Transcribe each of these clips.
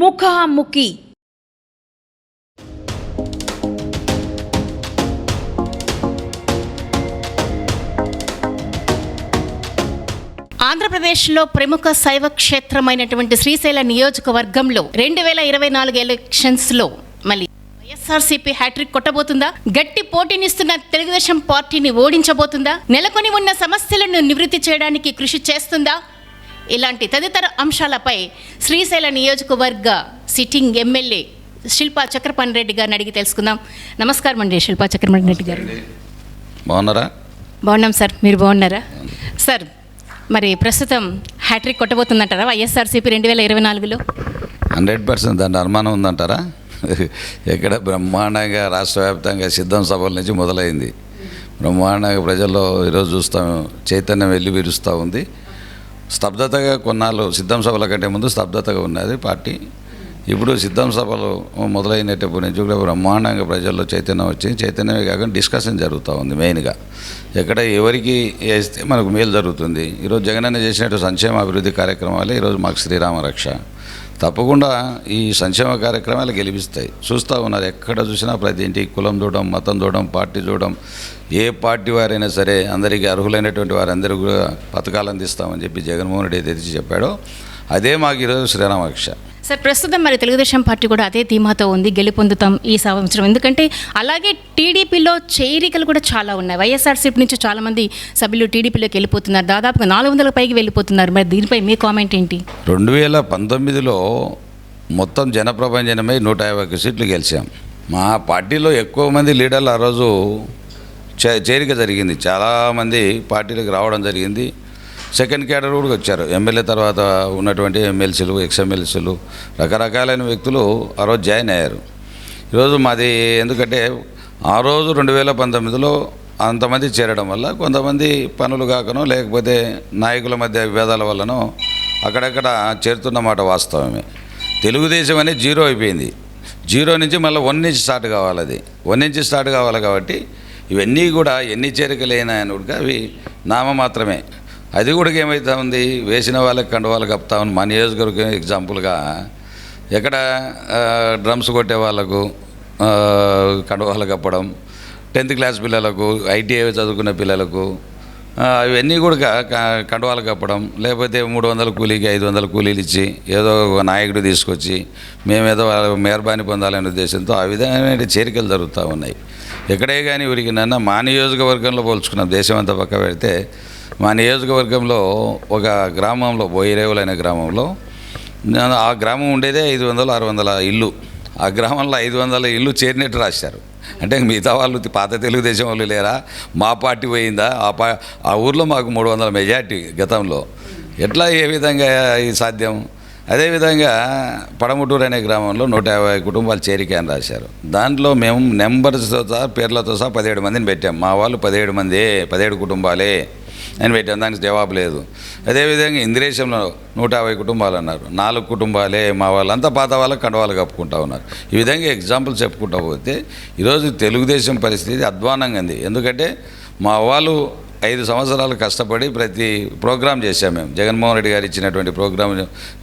ముఖాముఖి. ఆంధ్రప్రదేశ్లో ప్రముఖ శైవ క్షేత్రమైనటువంటి శ్రీశైల నియోజకవర్గంలో రెండు వేల ఇరవై నాలుగు ఎలక్షన్స్లో మళ్ళీ వైఎస్ఆర్సీపీ హ్యాట్రిక్ కొట్టబోతుందా? గట్టి పోటీనిస్తున్న తెలుగుదేశం పార్టీని ఓడించబోతుందా? నెలకొని ఉన్న సమస్యలను నివృత్తి చేయడానికి కృషి చేస్తుందా? ఇలాంటి తదితర అంశాలపై శ్రీశైల నియోజకవర్గ సిట్టింగ్ ఎమ్మెల్యే శిల్పా చక్రపాణి రెడ్డి గారిని అడిగి తెలుసుకుందాం. నమస్కారం అండి శిల్పా చక్రపాణి రెడ్డి గారు బాగున్నారా? బాగున్నాం సార్ మీరు బాగున్నారా? సార్ మరి ప్రస్తుతం హ్యాట్రిక్ కొట్టబోతుందంటారా వైఎస్ఆర్సీపీ రెండు వేల ఇరవై నాలుగులో? హండ్రెడ్ పర్సెంట్ దాని అనుమానం ఉందంటారా? ఎక్కడ బ్రహ్మాండంగా రాష్ట్ర వ్యాప్తంగా సిద్ధం సభల నుంచి మొదలైంది. బ్రహ్మాండంగా ప్రజల్లో ఈరోజు చూస్తాం చైతన్యం వెళ్ళి విరుస్తూ ఉంది. స్తబ్దతగా కొన్నాళ్ళు సిద్ధం సభల కంటే ముందు స్తబ్దతగా ఉన్నది పార్టీ. ఇప్పుడు సిద్ధం సభలు మొదలైనటప్పటి నుంచి కూడా బ్రహ్మాండంగా ప్రజల్లో చైతన్యం వచ్చి చైతన్యమే కాకుండా డిస్కషన్ జరుగుతూ ఉంది మెయిన్గా. ఎక్కడ ఎవరికి వేస్తే మనకు మేలు జరుగుతుంది. ఈరోజు జగనన్న చేసినట్టు సంక్షేమ అభివృద్ధి కార్యక్రమాలే ఈరోజు మాకు శ్రీరామ రక్ష. తప్పకుండా ఈ సంక్షేమ కార్యక్రమాలు గెలిపిస్తాయి. చూస్తూ ఉన్నారు ఎక్కడ చూసినా ప్రతి ఇంటికి కులం చూడడం మతం చూడడం పార్టీ చూడడం ఏ పార్టీ వారైనా సరే అందరికీ అర్హులైనటువంటి వారందరూ కూడా పథకాలు అందిస్తామని చెప్పి జగన్మోహన్ రెడ్డి ఏదైతే చెప్పాడో. అదే మాకు ఈరోజు శ్రీరామరక్ష సార్ ప్రస్తుతం మరి తెలుగుదేశం పార్టీ కూడా అదే ధీమాతో ఉంది గెలుపొందుతాం ఈ సంవత్సరం. ఎందుకంటే అలాగే టీడీపీలో చేరికలు కూడా చాలా ఉన్నాయి. వైఎస్ఆర్సీపీ నుంచి చాలామంది సభ్యులు టీడీపీలోకి వెళ్ళిపోతున్నారు. దాదాపుగా నాలుగు వందల పైకి వెళ్ళిపోతున్నారు. మరి దీనిపై మీ కామెంట్ ఏంటి? రెండు వేల పంతొమ్మిదిలో మొత్తం జనప్రపంచనమై నూట యాభై ఒక్క సీట్లు గెలిచాం. మా పార్టీలో ఎక్కువ మంది లీడర్లు ఆ రోజు చే- చేరిక జరిగింది. చాలామంది పార్టీలకు రావడం జరిగింది. సెకండ్ క్యాడర్ కూడా వచ్చారు. ఎమ్మెల్యే తర్వాత ఉన్నటువంటి ఎమ్మెల్సీలు ఎక్స్ ఎమ్మెల్సీలు రకరకాలైన వ్యక్తులు ఆ రోజు జాయిన్ అయ్యారు. ఈరోజు మాది ఎందుకంటే ఆ రోజు రెండు వేల పంతొమ్మిదిలో అంతమంది చేరడం వల్ల కొంతమంది పనులు కాకనో లేకపోతే నాయకుల మధ్య విభేదాల వల్లనో అక్కడక్కడ చేరుతున్నమాట వాస్తవమే. తెలుగుదేశం అనేది జీరో అయిపోయింది. జీరో నుంచి మళ్ళీ వన్ నుంచి స్టార్ట్ కావాలి అది. వన్ నుంచి స్టార్ట్ కావాలి కాబట్టి ఇవన్నీ కూడా ఎన్ని చేరికలైనా కూడా అవి నామ మాత్రమే అది కూడా ఏమవుతా ఉంది? వేసిన వాళ్ళకి కండువాళ్ళకి కప్తా ఉంది మా నియోజకవర్గం ఎగ్జాంపుల్గా ఎక్కడ డ్రమ్స్ కొట్టే వాళ్ళకు ఆ, కండువాలు కప్పడం టెన్త్ క్లాస్ పిల్లలకు ఐటీఐ చదువుకునే పిల్లలకు అవన్నీ కూడా కండవాలు కండువాలు కప్పడం లేకపోతే మూడు వందల కూలీకి ఐదు వందల కూలీలు ఇచ్చి ఏదో ఒక నాయకుడు తీసుకొచ్చి మేమేదో వాళ్ళ మేర్బాని పొందాలనే ఉద్దేశంతో ఆ విధమైన చేరికలు జరుగుతూ ఉన్నాయి. ఎక్కడే కానీ ఉరికినన్నా మా నియోజకవర్గంలో పోల్చుకున్నాం దేశం అంతా పక్క పెడితే మా నియోజకవర్గంలో ఒక గ్రామంలో బోయిరేవులు అనే గ్రామంలో ఆ గ్రామం ఉండేదే ఐదు వందలు ఆరు వందల ఇల్లు. ఆ గ్రామంలో ఐదు వందల ఇల్లు చేరినట్టు రాశారు. అంటే మిగతా వాళ్ళు పాత తెలుగుదేశం వాళ్ళు లేరా? మా పార్టీ పోయిందా? ఆ పా ఆ ఊర్లో మాకు మూడు వందల మెజార్టీ గతంలో. ఎట్లా ఏ విధంగా ఇది సాధ్యం? అదేవిధంగా పడముటూరు అనే గ్రామంలో నూట యాభై కుటుంబాలు చేరిక అని రాశారు. దాంట్లో మేము నెంబర్స్తో సహా పేర్లతో సహా పదిహేడు మందిని పెట్టాం. మా వాళ్ళు పదిహేడు మంది పదిహేడు కుటుంబాలే. నేను పెట్టాను. దానికి జవాబు లేదు. అదేవిధంగా ఇంద్రేశంలో నూట యాభై కుటుంబాలు అన్నారు. నాలుగు కుటుంబాలే మా వాళ్ళంతా పాత వాళ్ళకి కండవాళ్ళు కప్పుకుంటా ఉన్నారు. ఈ విధంగా ఎగ్జాంపుల్ చెప్పుకుంటా పోతే ఈరోజు తెలుగుదేశం పరిస్థితి అధ్వానంగా ఉంది. ఎందుకంటే మా వాళ్ళు ఐదు సంవత్సరాలు కష్టపడి ప్రతి ప్రోగ్రాం చేశాం మేము. జగన్మోహన్ రెడ్డి గారు ఇచ్చినటువంటి ప్రోగ్రాం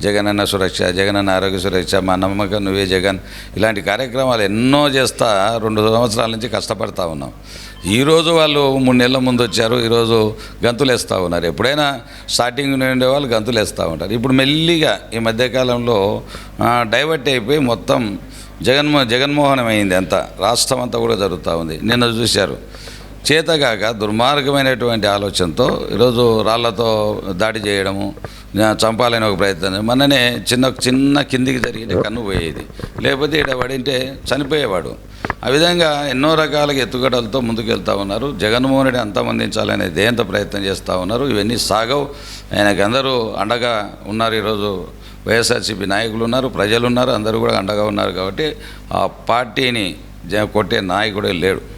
జగనన్న సురక్ష జగనన్న ఆరోగ్య సురక్ష మా నమ్మకం నువ్వే జగన్ ఇలాంటి కార్యక్రమాలు ఎన్నో చేస్తా రెండు సంవత్సరాల నుంచి కష్టపడతా ఉన్నాం. ఈరోజు వాళ్ళు మూడు నెలల ముందు వచ్చారు ఈరోజు గంతులు వేస్తూ ఉన్నారు. ఎప్పుడైనా స్టార్టింగ్ ఉండే వాళ్ళు గంతులు వేస్తూ ఉంటారు. ఇప్పుడు మెల్లిగా ఈ మధ్యకాలంలో డైవర్ట్ అయిపోయి మొత్తం జగన్మో జగన్మోహనం అయింది అంతా. రాష్ట్రం అంతా కూడా జరుగుతూ ఉంది. నిన్న చూశారు. చేతగాక దుర్మార్గమైనటువంటి ఆలోచనతో ఈరోజు రాళ్ళతో దాడి చేయడము చంపాలని ఒక ప్రయత్నం మొన్ననే చిన్న చిన్న కిందికి జరిగిన కన్ను పోయేది. లేకపోతే ఇక్కడ పడింటే చనిపోయేవాడు. ఆ విధంగా ఎన్నో రకాలుగా ఎత్తుగడలతో ముందుకెళ్తూ ఉన్నారు. జగన్మోహన్ రెడ్డి అంతమందించాలనే దేంత ప్రయత్నం చేస్తూ ఉన్నారు. ఇవన్నీ సాగవు. ఆయనకు అందరూ అండగా ఉన్నారు ఈరోజు. వైఎస్ఆర్సీపీ నాయకులు ఉన్నారు ప్రజలు ఉన్నారు అందరూ కూడా అండగా ఉన్నారు కాబట్టి ఆ పార్టీని జ- కొట్టే నాయకుడే లేడు.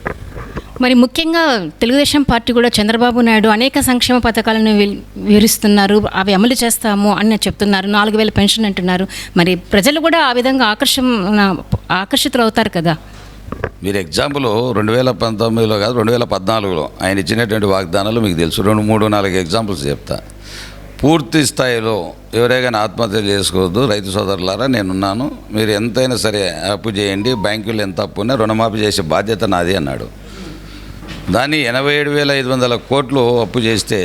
మరి ముఖ్యంగా తెలుగుదేశం పార్టీ కూడా చంద్రబాబు నాయుడు అనేక సంక్షేమ పథకాలను వివరిస్తున్నారు. అవి అమలు చేస్తాము అని చెప్తున్నారు. నాలుగు వేల పెన్షన్ అంటున్నారు. మరి ప్రజలు కూడా ఆ విధంగా ఆకర్షణ ఆకర్షితులు అవుతారు కదా. మీరు ఎగ్జాంపుల్ రెండు వేల పంతొమ్మిదిలో కాదు రెండు వేల పద్నాలుగులో ఆయన ఇచ్చినటువంటి వాగ్దానాలు మీకు తెలుసు. రెండు మూడు నాలుగు ఎగ్జాంపుల్స్ చెప్తా. పూర్తి స్థాయిలో ఎవరైనా ఆత్మహత్య చేసుకోవద్దు. రైతు సోదరులారా నేనున్నాను. మీరు ఎంతైనా సరే అప్పు చేయండి. బ్యాంకులు ఎంత అప్పు ఉన్నా రుణమాఫీ చేసే బాధ్యత నాది అన్నాడు. దాన్ని ఎనభై ఏడు వేల ఐదు వందల కోట్లు అప్పు చేస్తే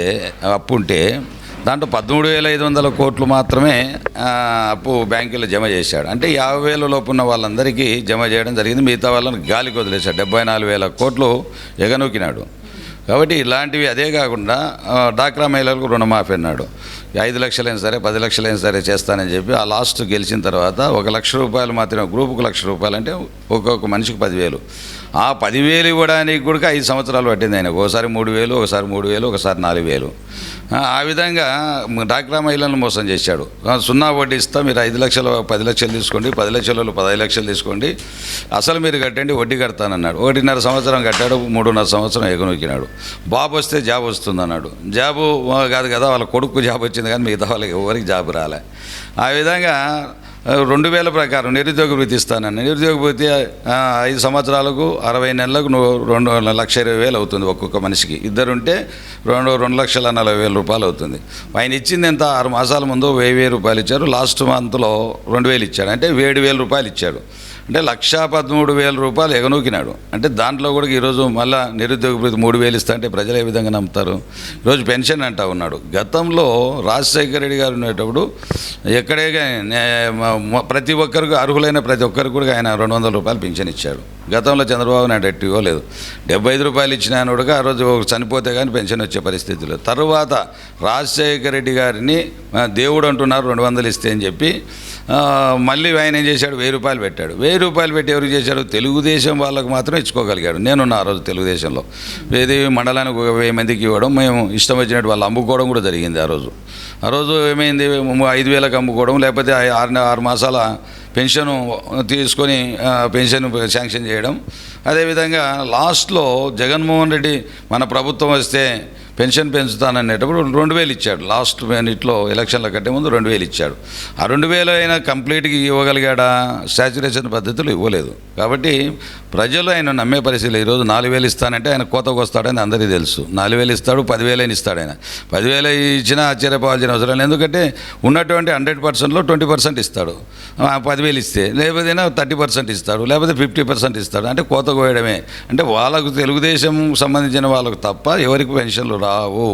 అప్పు ఉంటే దాంట్లో పదమూడు వేల ఐదు వందల కోట్లు మాత్రమే అప్పు బ్యాంకులో జమ చేశాడు. అంటే యాభై వేల లోపు ఉన్న వాళ్ళందరికీ జమ చేయడం జరిగింది. మిగతా వాళ్ళని గాలికి వదిలేశాడు. డెబ్బై నాలుగు వేల కోట్లు ఎగనూకినాడు. కాబట్టి ఇలాంటివి అదే కాకుండా డాక్రా మహిళలకు రుణమాఫీ అన్నాడు. ఐదు లక్షలైనా సరే పది లక్షలైనా సరే చేస్తానని చెప్పి ఆ లాస్ట్ గెలిచిన తర్వాత ఒక లక్ష రూపాయలు మాత్రమే గ్రూపుకు లక్ష రూపాయలు అంటే ఒక్కొక్క మనిషికి పదివేలు. ఆ పదివేలు ఇవ్వడానికి కూడా ఐదు సంవత్సరాలు పట్టింది ఆయన ఒకసారి మూడు వేలు ఒకసారి మూడు వేలు ఒకసారి నాలుగు వేలు. ఆ, విధంగా డాక్రా మహిళలను మోసం చేశాడు. సున్నా వడ్డీ ఇస్తా మీరు ఐదు లక్షలు పది లక్షలు తీసుకోండి పది లక్షలలో పదహైదు లక్షలు తీసుకోండి. అసలు మీరు కట్టండి వడ్డీ కడతానన్నాడు. ఒకటిన్నర సంవత్సరం కట్టాడు మూడున్నర సంవత్సరం ఎగునొక్కినాడు. బాబు వస్తే జాబ్ వస్తుందన్నాడు. జాబు కాదు కదా వాళ్ళ కొడుకు జాబ్ వచ్చింది కానీ మిగతా వాళ్ళకి ఎవరికి జాబ్ రాలే. ఆ విధంగా రెండు వేల ప్రకారం నిరుద్యోగ భృతి ఇస్తానని. నిరుద్యోగ భృతి ఐదు సంవత్సరాలకు అరవై నెలలకు రెండు లక్ష ఇరవై వేలు అవుతుంది ఒక్కొక్క మనిషికి. ఇద్దరుంటే రెండు రెండు లక్షల నలభై వేల రూపాయలు అవుతుంది. ఆయన ఇచ్చింది ఎంత? ఆరు మాసాల ముందు వెయ్యి వెయ్యి రూపాయలు ఇచ్చారు. లాస్ట్ మంత్లో రెండు వేలు ఇచ్చాడు. అంటే ఏడు వేల రూపాయలు ఇచ్చాడు. అంటే లక్షా పదమూడు వేల రూపాయలు ఎగనూకినాడు. అంటే దాంట్లో కూడా ఈరోజు మళ్ళా నిరుద్యోగ భృతి మూడు వేలు ఇస్తా అంటే ప్రజలు ఏ విధంగా నమ్ముతారు? ఈరోజు పెన్షన్ అంటా ఉన్నాడు. గతంలో రాజశేఖర రెడ్డి గారు ఉండేటప్పుడు ఎక్కడే కానీ నే- ప్రతి ఒక్కరికి అర్హులైన ప్రతి ఒక్కరికి కూడా ఆయన రెండు వందల రూపాయలు పెన్షన్ ఇచ్చాడు గతంలో చంద్రబాబు నాయుడు ఎట్టి ఇవ్వలేదు. డెబ్బై ఐదు రూపాయలు ఇచ్చిన ఆయనడుగా కూడా ఆ రోజు చనిపోతే కానీ పెన్షన్ వచ్చే పరిస్థితి లేదు తర్వాత రాజశేఖర రెడ్డి గారిని దేవుడు అంటున్నారు రెండు వందలు ఇస్తే అని చెప్పి మళ్ళీ ఆయన ఏం చేశాడు? వెయ్యి రూపాయలు పెట్టాడు. వెయ్యి రూపాయలు పెట్టి ఎవరికి చేశాడు తెలుగుదేశం వాళ్ళకు మాత్రం ఇచ్చుకోగలిగాడు నేనున్న ఆ రోజు తెలుగుదేశంలో. ఏది మండలానికి ఒక వెయ్యి మందికి ఇవ్వడం మేము ఇష్టం వచ్చినట్టు వాళ్ళు అమ్ముకోవడం కూడా జరిగింది ఆ రోజు. ఆ రోజు ఏమైంది? ఐదు వేలకు అమ్ముకోవడం లేకపోతే ఆరు ఆరు మాసాల పెన్షన్ తీసుకొని పెన్షన్ శాంక్షన్ చేయడం. అదేవిధంగా లాస్ట్లో జగన్మోహన్ రెడ్డి మన ప్రభుత్వం వస్తే పెన్షన్ పెంచుతాననేటప్పుడు రెండు వేలు ఇచ్చాడు. లాస్ట్ మినిట్లో ఎలక్షన్ల కంటే ముందు రెండు వేలు ఇచ్చాడు. ఆ రెండు వేలు అయినా కంప్లీట్గా ఇవ్వగలిగాడా? శాచురేషన్ పద్ధతులు ఇవ్వలేదు. కాబట్టి ప్రజలు ఆయన నమ్మే పరిస్థితి ఈరోజు నాలుగు వేలు ఇస్తానంటే ఆయన కోతకు వస్తాడని అందరికీ తెలుసు. నాలుగు వేలు ఇస్తాడు పదివేలు అయినా ఇస్తాడు ఆయన. పదివేలు ఇచ్చినా ఆశ్చర్యపోవాల్సిన అవసరం లేదు. ఎందుకంటే ఉన్నటువంటి హండ్రెడ్ పర్సెంట్లో ట్వంటీ పర్సెంట్ ఇస్తాడు. పదివేలు ఇస్తే లేకపోతే థర్టీ పర్సెంట్ ఇస్తాడు లేకపోతే ఫిఫ్టీ పర్సెంట్ ఇస్తాడు. అంటే కోత కోయడమే అంటే వాళ్ళకు తెలుగుదేశం సంబంధించిన వాళ్ళకు తప్ప ఎవరికి పెన్షన్లు రావు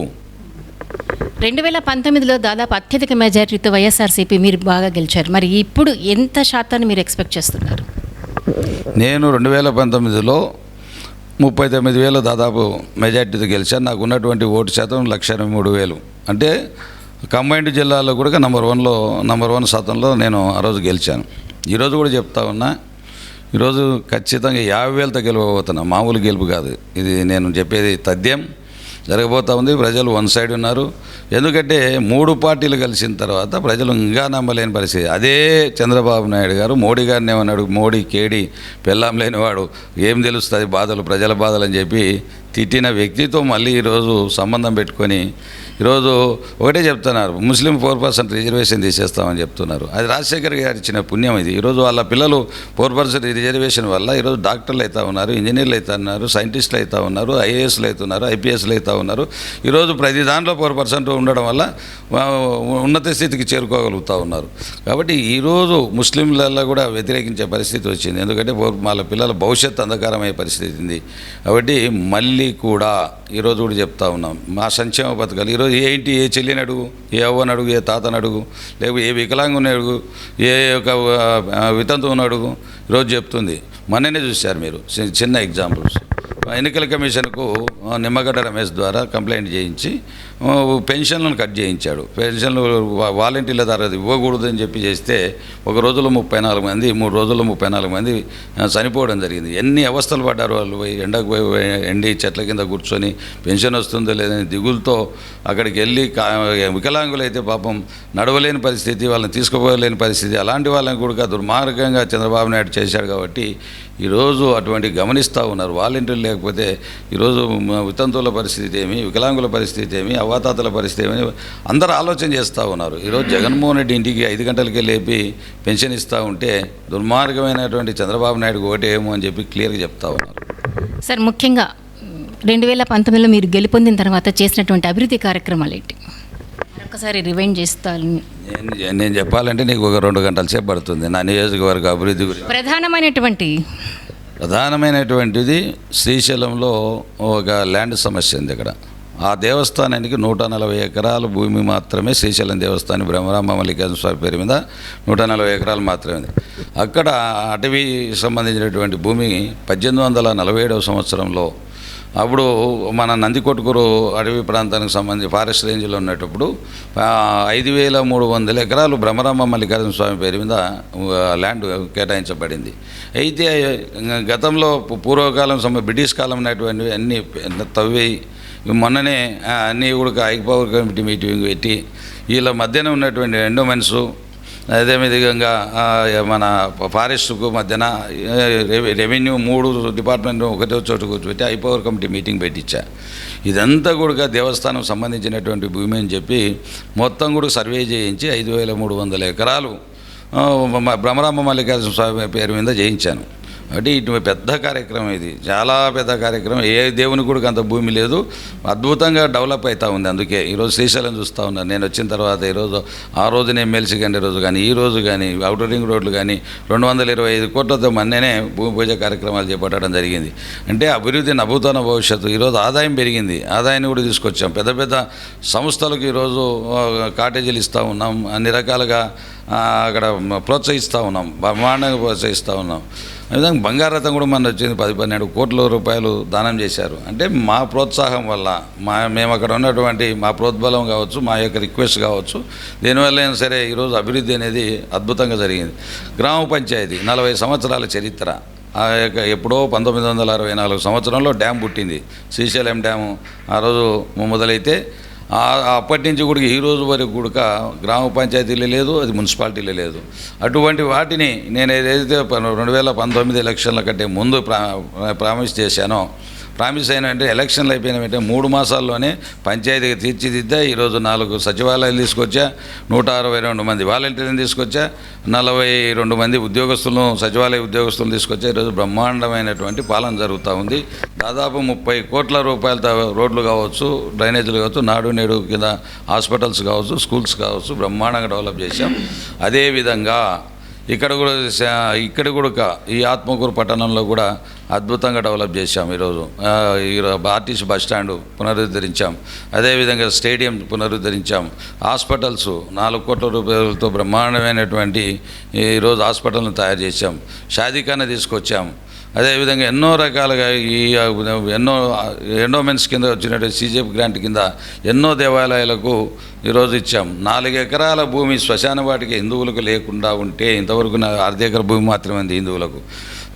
రెండు వేల పంతొమ్మిదిలో దాదాపు అత్యధిక మెజారిటీతో వైఎస్ఆర్సీపీ మీరు బాగా గెలిచారు. మరి ఇప్పుడు ఎంత శాతాన్ని మీరు ఎక్స్పెక్ట్ చేస్తున్నారు? నేను రెండు వేల పంతొమ్మిదిలో ముప్పై తొమ్మిది వేలు దాదాపు మెజార్టీతో గెలిచాను. నాకు ఉన్నటువంటి ఓటు శాతం లక్ష మూడు వేలు. అంటే కంబైండ్ జిల్లాలో కూడా నంబర్ వన్లో నంబర్ వన్ శాతంలో నేను ఆ రోజు గెలిచాను. ఈరోజు కూడా చెప్తా ఉన్నా ఈరోజు ఖచ్చితంగా యాభై వేలతో గెలవబోతున్నా. మామూలు గెలుపు కాదు. ఇది నేను చెప్పేది తథ్యం. జరగబోతా ఉంది. ప్రజలు వన్ సైడ్ ఉన్నారు. ఎందుకంటే మూడు పార్టీలు కలిసిన తర్వాత ప్రజలు ఇంకా నమ్మలేని పరిస్థితి. అదే చంద్రబాబు నాయుడు గారు మోడీ గారిని ఏమన్నాడు? మోడీ కేడి పెళ్ళాం లేనివాడు. ఏం తెలుస్తుంది? బాధలు ప్రజల బాధలు అని చెప్పి తిట్టిన వ్యక్తితో మళ్ళీ ఈరోజు సంబంధం పెట్టుకొని ఈరోజు ఒకటే చెప్తున్నారు ముస్లిం ఫోర్ పర్సెంట్ రిజర్వేషన్ తీసేస్తామని చెప్తున్నారు. అది రాజశేఖర్ గారు ఇచ్చిన పుణ్యం ఇది. ఈరోజు వాళ్ళ పిల్లలు ఫోర్ పర్సెంట్ రిజర్వేషన్ వల్ల ఈరోజు డాక్టర్లు అవుతా ఉన్నారు ఇంజనీర్లు అవుతా ఉన్నారు సైంటిస్టులు అవుతా ఉన్నారు ఐఏఎస్లు అవుతున్నారు ఐపీఎస్లు అవుతా ఉన్నారు. ఈరోజు ప్రతి దాంట్లో ఫోర్ పర్సెంట్ ఉండడం వల్ల ఉన్నత స్థితికి చేరుకోగలుగుతూ ఉన్నారు. కాబట్టి ఈరోజు ముస్లింలలో కూడా వ్యతిరేకించే పరిస్థితి వచ్చింది. ఎందుకంటే వాళ్ళ పిల్లల భవిష్యత్తు అంధకారమయ్యే పరిస్థితి ఉంది. కాబట్టి మళ్ళీ కూడా ఈరోజు కూడా చెప్తా ఉన్నాం. మా సంక్షేమ పథకాలు. ఈరోజు ఏంటి ఏ చెల్లిని అడుగు ఏ అవ్వని అడుగు ఏ తాతని అడుగు లేకపోతే ఏ వికలాంగుని అడుగు ఏ ఒక వితంతువుని అడుగు ఈరోజు చెప్తుంది. మొన్ననే చూశారు మీరు చిన్న ఎగ్జాంపుల్స్ ఎన్నికల కమిషన్కు నిమ్మగడ్డ రమేష్ ద్వారా కంప్లైంట్ చేయించి పెన్షన్లను కట్ చేయించాడు. పెన్షన్లు వాలంటీర్ల ద్వారా ఇవ్వకూడదు అని చెప్పి చేస్తే ఒక రోజులో ముప్పై నాలుగు మంది మూడు రోజుల్లో ముప్పై నాలుగు మంది చనిపోవడం జరిగింది. ఎన్ని అవస్థలు పడ్డారు వాళ్ళు? పోయి ఎండకు పోయి ఎండి చెట్ల కింద కూర్చొని పెన్షన్ వస్తుందో లేదని దిగులతో అక్కడికి వెళ్ళి వికలాంగులు వికలాంగులైతే పాపం నడవలేని పరిస్థితి వాళ్ళని తీసుకుపోలేని పరిస్థితి. అలాంటి వాళ్ళని కూడా దుర్మార్గంగా చంద్రబాబు నాయుడు చేశాడు కాబట్టి ఈరోజు అటువంటి గమనిస్తూ ఉన్నారు. వాలంటీర్లు లేకపోతే ఈరోజు వితంతువుల పరిస్థితి ఏమి వికలాంగుల పరిస్థితి ఏమి అవాతాతల పరిస్థితి అందరూ ఆలోచన చేస్తూ ఉన్నారు. ఈరోజు జగన్మోహన్ రెడ్డి ఇంటికి ఐదు గంటలకే లేపి పెన్షన్ ఇస్తూ ఉంటే దుర్మార్గమైనటువంటి చంద్రబాబు నాయుడు ఓటేమో అని చెప్పి క్లియర్గా చెప్తా ఉన్నారు. సార్ ముఖ్యంగా రెండు వేల పంతొమ్మిదిలో మీరు గెలుపొందిన తర్వాత చేసినటువంటి అభివృద్ధి కార్యక్రమాలు ఏంటి? ఒక ఒకసారి రివైండ్ చేస్తాను నేను నేను చెప్పాలంటే నీకు ఒక రెండు గంటల సేపు పడుతుంది. నా నియోజకవర్గ అభివృద్ధి గురించి. ప్రధానమైనటువంటి? ప్రధానమైనటువంటిది శ్రీశైలంలో ఒక ల్యాండ్ సమస్య ఉంది ఇక్కడ ఆ దేవస్థానానికి నూట నలభై ఎకరాల భూమి మాత్రమే శ్రీశైలం దేవస్థానం బ్రహ్మరామ మల్లికార్జున స్వామి పేరు మీద నూట నలభై ఎకరాలు మాత్రమే ఉంది. అక్కడ అటవీ సంబంధించినటువంటి భూమి పద్దెనిమిది వందల నలభై ఏడవ సంవత్సరంలో అప్పుడు మన నందికొట్టుకూరు అడవి ప్రాంతానికి సంబంధించి ఫారెస్ట్ రేంజ్లో ఉన్నప్పుడు ఐదు వేల మూడు వందల ఎకరాలు బ్రహ్మరామ మల్లికార్జున స్వామి పేరు మీద ల్యాండ్ కేటాయించబడింది. అయితే గతంలో పూర్వకాలం సమ బ్రిటిష్ కాలం అనేటువంటివి అన్నీ తవ్వి మొన్ననే అన్నీ కూడా ఐక్ కమిటీ మీటింగ్ పెట్టి వీళ్ళ మధ్యన ఉన్నటువంటి ఎండోమెన్స్ అదే విధంగా మన ఫారెస్ట్కు మధ్యన రెవె- రెవెన్యూ మూడు డిపార్ట్మెంట్ ఒకటో చోట కూర్చోబెట్టి ఐపవర్ కమిటీ మీటింగ్ పెట్టించా. ఇదంతా కూడా దేవస్థానం సంబంధించినటువంటి భూమి అని చెప్పి మొత్తం కూడా సర్వే చేయించి ఐదు వేల మూడు వందల ఎకరాలు ఆ, భ్రమరామ మల్లికార్జున స్వామి పేరు మీద చేయించాను. అంటే ఇటు పెద్ద కార్యక్రమం ఇది. చాలా పెద్ద కార్యక్రమం. ఏ దేవుని కూడా అంత భూమి లేదు. అద్భుతంగా డెవలప్ అవుతూ ఉంది. అందుకే ఈరోజు శ్రీశైలం చూస్తూ ఉన్నాను. నేను వచ్చిన తర్వాత ఈరోజు ఆ రోజునే మెలిసి కంటే రోజు కానీ ఈ రోజు కానీ అవుటర్ రింగ్ రోడ్లు కానీ రెండు వందల ఇరవై ఐదు కోట్లతో మొన్ననే భూమి పూజ కార్యక్రమాలు చేపట్టడం జరిగింది. అంటే అభివృద్ధి నభూతన భవిష్యత్తు. ఈరోజు ఆదాయం పెరిగింది. ఆదాయాన్ని కూడా తీసుకొచ్చాం. పెద్ద పెద్ద సంస్థలకు ఈరోజు కాటేజీలు ఇస్తూ ఉన్నాం. అన్ని రకాలుగా అక్కడ ప్రోత్సహిస్తూ ఉన్నాం. బ్రహ్మాండంగా ప్రోత్సహిస్తూ ఉన్నాం. విధంగా బంగారతం కూడా మన వచ్చింది పది పన్నెండు కోట్ల రూపాయలు దానం చేశారు. అంటే మా ప్రోత్సాహం వల్ల మా మేము అక్కడ ఉన్నటువంటి మా ప్రోద్బలం కావచ్చు మా యొక్క రిక్వెస్ట్ కావచ్చు దీనివల్ల అయినా సరే ఈరోజు అభివృద్ధి అనేది అద్భుతంగా జరిగింది. గ్రామ పంచాయతీ నలభై సంవత్సరాల చరిత్ర. ఆ యొక్క ఎప్పుడో పంతొమ్మిది వందల అరవై నాలుగు సంవత్సరంలో డ్యామ్ పుట్టింది. శ్రీశైలం డ్యాము ఆ రోజు మొదలైతే అప్పటి నుంచి కూడా ఈ రోజు వరకు కూడా గ్రామ పంచాయతీలు లేదు అది మున్సిపాలిటీలు లేదు. అటువంటి వాటిని నేను ఏదైతే ప- రెండు వేల పంతొమ్మిది ఎలక్షన్ల కంటే ముందు ప్రా ప్రామిస్ చేశానో ప్రామిస్ అయిన అంటే ఎలక్షన్లు అయిపోయిన వెంటనే మూడు మాసాల్లోనే పంచాయతీకి తీర్చిదిద్దా. ఈరోజు నాలుగు సచివాలయాలు తీసుకొచ్చా నూట అరవై రెండు మంది వాలంటీర్లను తీసుకొచ్చా నలభై రెండు మంది ఉద్యోగస్తులను సచివాలయ ఉద్యోగస్తులను తీసుకొచ్చా. ఈరోజు బ్రహ్మాండమైనటువంటి పాలన జరుగుతూ ఉంది. దాదాపు ముప్పై కోట్ల రూపాయలతో రోడ్లు కావచ్చు డ్రైనేజీలు కావచ్చు నాడు నేడు కింద హాస్పిటల్స్ కావచ్చు స్కూల్స్ కావచ్చు బ్రహ్మాండంగా డెవలప్ చేశాం. అదేవిధంగా ఇక్కడ కూడా ఇక్కడ కూడా ఈ ఆత్మకూరు పట్టణంలో కూడా అద్భుతంగా డెవలప్ చేశాం ఈరోజు. ఈరోజు ఆర్టీసీ బస్ స్టాండ్ పునరుద్ధరించాం. అదేవిధంగా స్టేడియం పునరుద్ధరించాం. హాస్పిటల్స్ నాలుగు కోట్ల రూపాయలతో బ్రహ్మాండమైనటువంటి ఈరోజు హాస్పిటల్ను తయారు చేశాం. షాదీఖానా తీసుకొచ్చాం. అదేవిధంగా ఎన్నో రకాలుగా ఈ ఎన్నో ఎండోమెంట్స్ కింద వచ్చినటువంటి సీజేపీ గ్రాంట్ కింద ఎన్నో దేవాలయాలకు ఈరోజు ఇచ్చాం. నాలుగు ఎకరాల భూమి శ్మశాన వాటికి హిందువులకు లేకుండా ఉంటే ఇంతవరకు నా అర్ధ ఎకర భూమి మాత్రమే ఉంది హిందువులకు.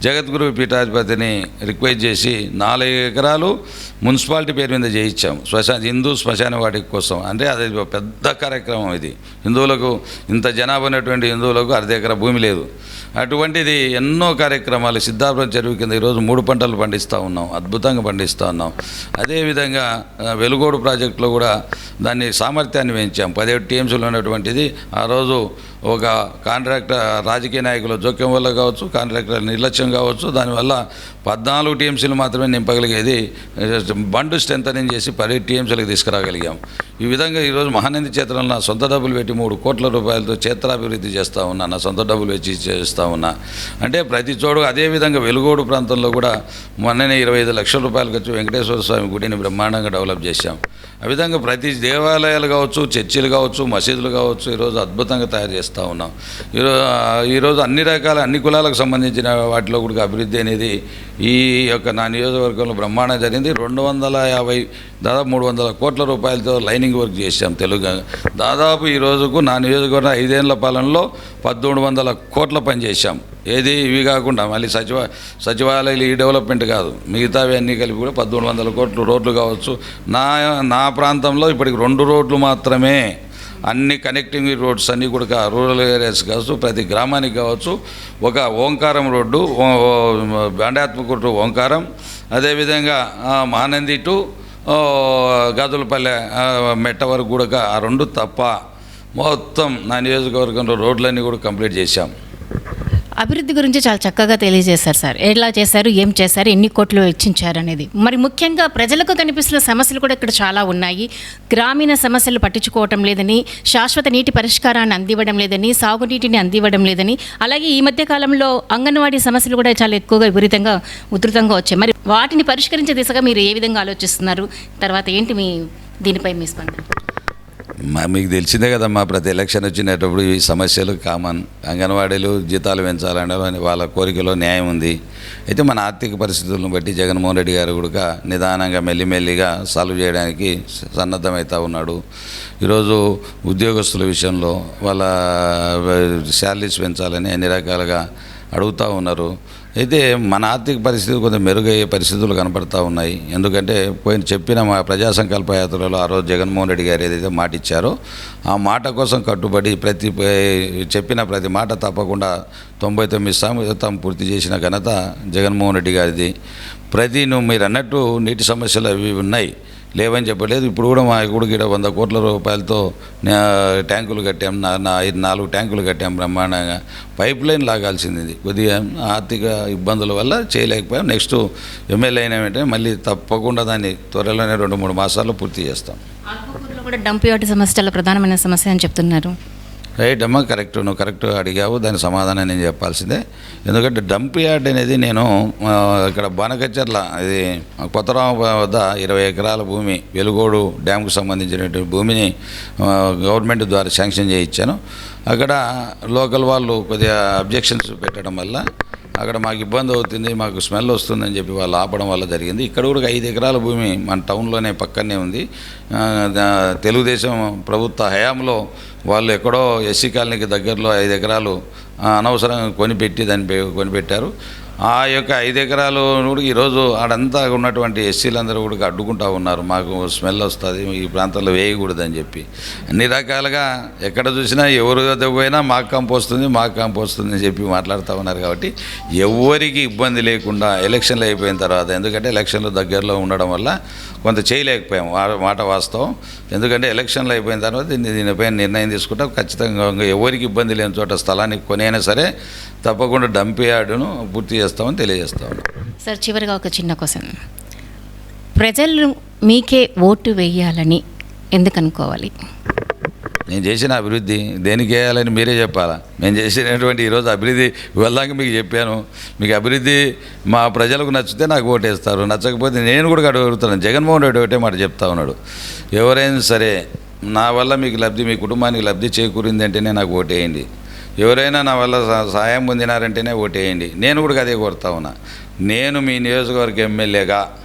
జగద్గురు పీఠాధిపతిని రిక్వెస్ట్ చేసి నాలుగు ఎకరాలు మున్సిపాలిటీ పేరు మీద చేయించాం. శ్మశాన హిందూ శ్మశాన వాటికి కోసం. అంటే అది ఒక పెద్ద కార్యక్రమం ఇది. హిందువులకు ఇంత జనాభా ఉన్నటువంటి హిందువులకు అర్ధ ఎకరా భూమి లేదు. అటువంటిది ఎన్నో కార్యక్రమాలు సిద్ధాపురం చెరువు కింద ఈరోజు మూడు పంటలు పండిస్తూ ఉన్నాం. అద్భుతంగా పండిస్తూ ఉన్నాం. అదేవిధంగా వెలుగోడు ప్రాజెక్టులో కూడా దాన్ని సామర్థ్యాన్ని పెంచాం. పదిహేడు టీఎంసీలు ఉన్నటువంటిది. ఆ రోజు ఒక కాంట్రాక్టర్ రాజకీయ నాయకుల జోక్యం వల్ల కావచ్చు కాంట్రాక్టర్ నిర్లక్ష్యం కావచ్చు దానివల్ల పద్నాలుగు టీఎంసీలు మాత్రమే నింపగలిగేది బండు అని చేసి పది టీఎంసీలకు తీసుకురాగలిగాం. ఈ విధంగా ఈరోజు మహానంది క్షేత్రంలో నా సొంత డబ్బులు పెట్టి మూడు కోట్ల రూపాయలతో క్షేత్రాభివృద్ధి చేస్తూ ఉన్నా నా సొంత డబ్బులు వెచ్చి చేస్తూ ఉన్నా. అంటే ప్రతి చోడు అదేవిధంగా వెలుగోడు ప్రాంతంలో కూడా మొన్ననే ఇరవై ఐదు లక్షల రూపాయలకు వచ్చి వెంకటేశ్వర స్వామి గుడిని బ్రహ్మాండంగా డెవలప్ చేశాం. ఆ విధంగా ప్రతి దేవాలయాలు కావచ్చు చర్చిలు కావచ్చు మసీదులు కావచ్చు ఈరోజు అద్భుతంగా తయారు చేస్తూ ఉన్నాం. ఈరోజు ఈరోజు అన్ని రకాల అన్ని కులాలకు సంబంధించిన వాటిలో కూడా అభివృద్ధి అనేది ఈ యొక్క నా నియోజకవర్గంలో బ్రహ్మాండం జరిగింది. రెండు వందల యాభై దాదాపు మూడు వందల కోట్ల రూపాయలతో లైనింగ్ వర్క్ చేశాం తెలుగు దాదాపు ఈ రోజుకు నా నియోజకవర్గం ఐదేళ్ళ పాలనలో పద్దెనిమిది వందల కోట్ల పని చేశాం. ఏది ఇవి కాకుండా మళ్ళీ సచివ సచివాలయాలు ఈ డెవలప్మెంట్ కాదు. మిగతావి అన్నీ కలిపి కూడా పద్దెనిమిది వందల కోట్లు రోడ్లు కావచ్చు. నా నా ప్రాంతంలో ఇప్పటికి రెండు రోడ్లు మాత్రమే అన్ని కనెక్టింగ్ రోడ్స్ అన్నీ కూడా రూరల్ ఏరియాస్ కావచ్చు ప్రతి గ్రామానికి కావచ్చు. ఒక ఓంకారం రోడ్డు ఓ- ఓ- బండాత్మకూరు టు ఓంకారం. అదేవిధంగా మానంది మహానంది టు గదులపల్లె గాజులపల్లె మెట్ట వరకు కూడా ఆ రెండు తప్ప మొత్తం నా నియోజకవర్గంలో రోడ్లన్నీ కూడా కంప్లీట్ చేశాం. అభివృద్ధి గురించి చాలా చక్కగా తెలియజేశారు సార్. ఎలా చేశారు ఏం చేశారు ఎన్ని కోట్లు వెచ్చించారు అనేది మరి ముఖ్యంగా ప్రజలకు కనిపిస్తున్న సమస్యలు కూడా ఇక్కడ చాలా ఉన్నాయి. గ్రామీణ సమస్యలు పట్టించుకోవటం లేదని శాశ్వత నీటి పరిష్కారాన్ని అందివ్వడం లేదని సాగునీటిని అందివ్వడం లేదని అలాగే ఈ మధ్య కాలంలో అంగన్వాడీ సమస్యలు కూడా చాలా ఎక్కువగా విపరీతంగా ఉధృతంగా వచ్చాయి. మరి వాటిని పరిష్కరించే దిశగా మీరు ఏ విధంగా ఆలోచిస్తున్నారు? తర్వాత ఏంటి మీ దీనిపై మీ స్పందన? మీకు తెలిసిందే కదమ్మా ప్రతి ఎలక్షన్ వచ్చినప్పుడు ఈ సమస్యలు కామన్. అంగన్వాడీలు జీతాలు పెంచాలనే వాళ్ళ కోరికలో న్యాయం ఉంది. అయితే మన ఆర్థిక పరిస్థితులను బట్టి జగన్మోహన్ రెడ్డి గారు కూడా నిదానంగా మెల్లిమెల్లిగా సాల్వ్ చేయడానికి సన్నద్ధమవుతా ఉన్నాడు. ఈరోజు ఉద్యోగస్తుల విషయంలో వాళ్ళ శాలరీస్ పెంచాలని అన్ని రకాలుగా అడుగుతూ ఉన్నారు. అయితే మన ఆర్థిక పరిస్థితి కొంచెం మెరుగయ్యే పరిస్థితులు కనపడతా ఉన్నాయి. ఎందుకంటే పోయిన చెప్పిన మా ప్రజా సంకల్ప యాత్రలో ఆ రోజు జగన్మోహన్ రెడ్డి గారు ఏదైతే మాట ఇచ్చారో ఆ మాట కోసం కట్టుబడి ప్రతి చెప్పిన ప్రతి మాట తప్పకుండా తొంభై తొమ్మిది శాతం పూర్తి చేసిన ఘనత జగన్మోహన్ రెడ్డి గారిది. ప్రతి మీరు అన్నట్టు నీటి సమస్యలు అవి ఉన్నాయి. లేవని చెప్పలేదు ఇప్పుడు కూడా మా ఇప్పుడు ఇక్కడ వంద కోట్ల రూపాయలతో ట్యాంకులు కట్టాం. నా ఐదు నాలుగు ట్యాంకులు కట్టాం బ్రహ్మాండంగా. పైప్ లైన్ లాగాల్సింది ఇది. కొద్దిగా ఆర్థిక ఇబ్బందుల వల్ల చేయలేకపోయాం. నెక్స్ట్ ఎమ్మెల్యే అయిన వెంటనే మళ్ళీ తప్పకుండా దాన్ని త్వరలోనే రెండు మూడు మాసాల్లో పూర్తి చేస్తాం. కూడా డంప్ యార్డ్ సమస్య ప్రధానమైన సమస్య అని చెప్తున్నారు. రైట్ అమ్మ కరెక్ట్. నువ్వు కరెక్ట్ అడిగావు దాని సమాధానం నేను చెప్పాల్సిందే. ఎందుకంటే డంప్ యార్డ్ అనేది నేను ఇక్కడ బానకచ్చర్ల ఇది కొత్తరామ వద్ద ఇరవై ఎకరాల భూమి వెలుగోడు డ్యామ్కు సంబంధించినటువంటి భూమిని గవర్నమెంట్ ద్వారా శాంక్షన్ చేయించాను. అక్కడ లోకల్ వాళ్ళు కొద్దిగా అబ్జెక్షన్స్ పెట్టడం వల్ల అక్కడ మాకు ఇబ్బంది అవుతుంది మాకు స్మెల్ వస్తుందని చెప్పి వాళ్ళు ఆపడం వల్ల జరిగింది. ఇక్కడ కూడా ఐదు ఎకరాల భూమి మన టౌన్లోనే పక్కనే ఉంది. తెలుగుదేశం ప్రభుత్వ హయాంలో వాళ్ళు ఎక్కడో ఎస్సీ కాలనీకి దగ్గరలో ఐదు ఎకరాలు అనవసరంగా కొనిపెట్టి దాన్ని కొనిపెట్టారు. ఆ యొక్క ఐదు ఎకరాలు కూడా ఈరోజు ఆడంతా ఉన్నటువంటి ఎస్సీలందరూ కూడా అడ్డుకుంటా ఉన్నారు. మాకు స్మెల్ వస్తుంది ఈ ప్రాంతంలో వేయకూడదని చెప్పి. అన్ని రకాలుగా ఎక్కడ చూసినా ఎవరు పోయినా మాకు కంపు వస్తుంది మాకు కంపు వస్తుంది అని చెప్పి మాట్లాడుతూ ఉన్నారు కాబట్టి ఎవరికి ఇబ్బంది లేకుండా ఎలక్షన్లు అయిపోయిన తర్వాత ఎందుకంటే ఎలక్షన్లు దగ్గరలో ఉండడం వల్ల కొంత చేయలేకపోయాం. మాట వాస్తవం. ఎందుకంటే ఎలక్షన్లు అయిపోయిన తర్వాత దీన్ని దీనిపైన నిర్ణయం తీసుకుంటాం ఖచ్చితంగా ఎవరికి ఇబ్బంది లేని చోట స్థలాన్ని కొనైనా సరే తప్పకుండా డంప్ యార్డును పూర్తి చేస్తామని తెలియజేస్తాం సార్ చివరిగా ఒక చిన్న క్వశ్చన్. ప్రజలు మీకే ఓటు వేయాలని ఎందుకు అనుకోవాలి నేను చేసిన అభివృద్ధి దేనికి వేయాలని మీరే చెప్పాలా? నేను చేసినటువంటి ఈరోజు అభివృద్ధి వెళ్ళాక మీకు చెప్పాను. మీకు అభివృద్ధి మా ప్రజలకు నచ్చితే నాకు ఓటేస్తారు. నచ్చకపోతే నేను కూడా అడుగుతున్నాను జగన్మోహన్ రెడ్డి ఒకటే మాట చెప్తా ఉన్నాడు. ఎవరైనా సరే నా వల్ల మీకు లబ్ధి మీ కుటుంబానికి లబ్ధి చేకూరింది అంటేనే నాకు ఓటేయండి. ఎవరైనా నా వల్ల సహా- సహాయం పొందినారంటేనే ఓటేయండి. నేను కూడా అదే కోరుతా ఉన్నా. నేను మీ నియోజకవర్గ ఎమ్మెల్యేగా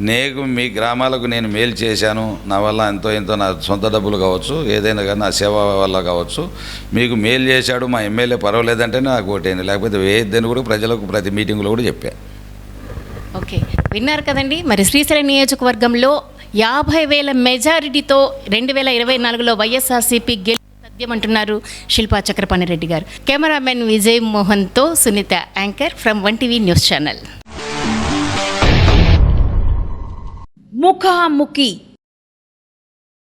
నేను మీ గ్రామాలకు నేను మేలు చేశాను. నా వల్ల ఎంతో ఎంతో నా సొంత డబ్బులు కావచ్చు ఏదైనా కానీ నా సేవ వల్ల కావచ్చు. మీకు మేలు చేశాడు మా ఎమ్మెల్యే పర్వాలేదంటేనే నాకు ఓటేయండి. లేకపోతే వేయద్దని కూడా ప్రజలకు ప్రతి మీటింగ్లో కూడా చెప్పా. ఓకే. విన్నారు కదండి. మరి శ్రీశైలం నియోజకవర్గంలో యాభై వేల మెజారిటీతో రెండు వేల ఇరవై నాలుగులో వైఎస్ఆర్సీపీ అంటున్నారు శిల్పా చక్రపాణి రెడ్డి గారు. Cameraman Vijay మోహన్తో Sunitha anchor from one TV news channel. ముఖాముఖి